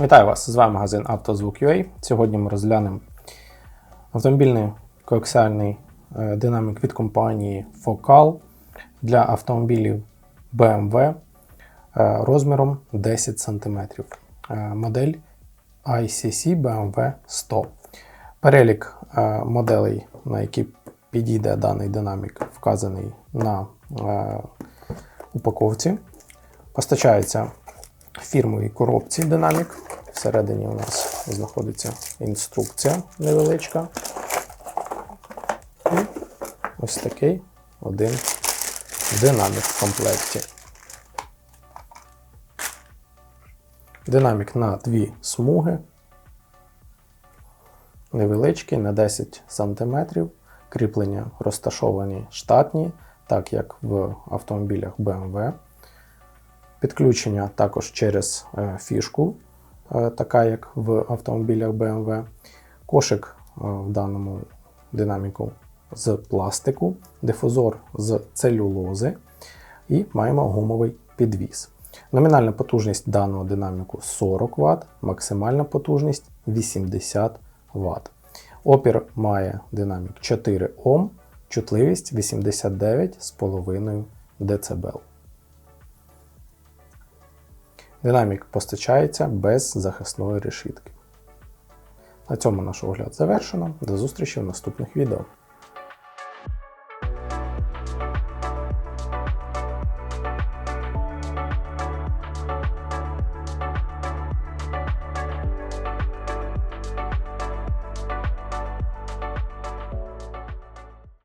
Вітаю вас! З вами магазин «Автозвук.UA». Сьогодні ми розглянемо автомобільний коаксіальний е, динамік від компанії Focal для автомобілів BMW е, розміром 10 см. Е, Модель ICC BMW 100. Перелік моделей, на які підійде даний динамік, вказаний на упаковці. Постачається в фірмовій коробці динамік. Всередині у нас знаходиться інструкція невеличка. І ось такий один динамік в комплекті. Динамік на дві смуги. Невеличкий на 10 см. Кріплення розташовані штатні, так як в автомобілях BMW. Підключення також через е, фішку, така як в автомобілях BMW. Кошик е, в даному динаміку з пластику, дифузор з целюлози і маємо гумовий підвіс. Номінальна потужність даного динаміку 40 Вт, максимальна потужність 80 Вт. Опір має динамік 4 Ом, чутливість 89,5 дБ. Динамік постачається без захисної решітки. На цьому наш огляд завершено. До зустрічі в наступних відео.